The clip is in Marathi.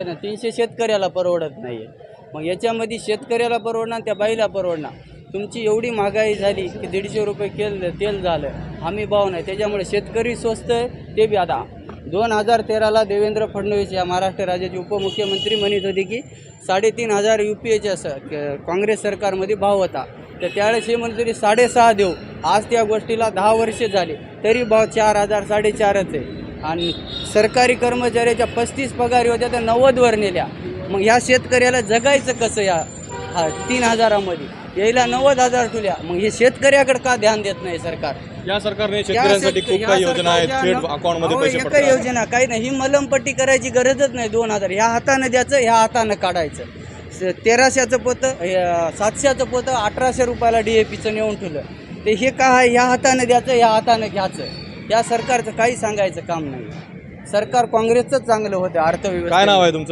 ना तीनशे शेतकऱ्याला परवडत नाही मग याच्यामध्ये शेतकऱ्याला परवडणार त्या बाईला परवडणार. तुमची एवढी महागाई झाली की दीडशे रुपये केल तेल झालं. हमी भाव नाही. त्याच्यामुळे शेतकरी स्वस्त आहे ते बी आता. दोन हजार तेराला देवेंद्र फडणवीस या महाराष्ट्र राज्याचे उपमुख्यमंत्री म्हणत होते की साडेतीन हजार यू पी एच्या स काँग्रेस सरकारमध्ये भाव होता. तर त्यावेळेस हे म्हणत तरी साडेसहा देऊ. आज त्या गोष्टीला दहा वर्षे झाले. तरी भाव चार हजार साडेचारच आहे. आणि सरकारी कर्मचाऱ्याच्या पस्तीस पगारी होत्या त्या नव्वदवर नेल्या. मग ह्या शेतकऱ्याला जगायचं कसं या हा तीन हजारामध्ये? यायला नव्वद हजार ठेवल्या मग हे शेतकऱ्याकडे का ध्यान देत नाही सरकार? या सरकारने शेतकऱ्यांसाठी शेतक- खूप काही योजना आहेत थेट अकाउंटमध्ये पैसे पडतात. योजना काही नाही. ही मलमपट्टी करायची गरजच नाही दोन हजार. ह्या हातानं द्यायचं ह्या हातानं काढायचं. स- तेराशेचं पोतं हे, सातशेचं पोतं अठराशे रुपयाला डी ए पीचं नेऊन ठेवलं. ते हे का आहे? ह्या हातानं द्यायचं ह्या हातानं घ्यायचं. या सरकारचं काही सांगायचं काम नाही. सरकार काँग्रेसचं चांगलं होतं अर्थव्यवस्था. काय नाव आहे तुमचं?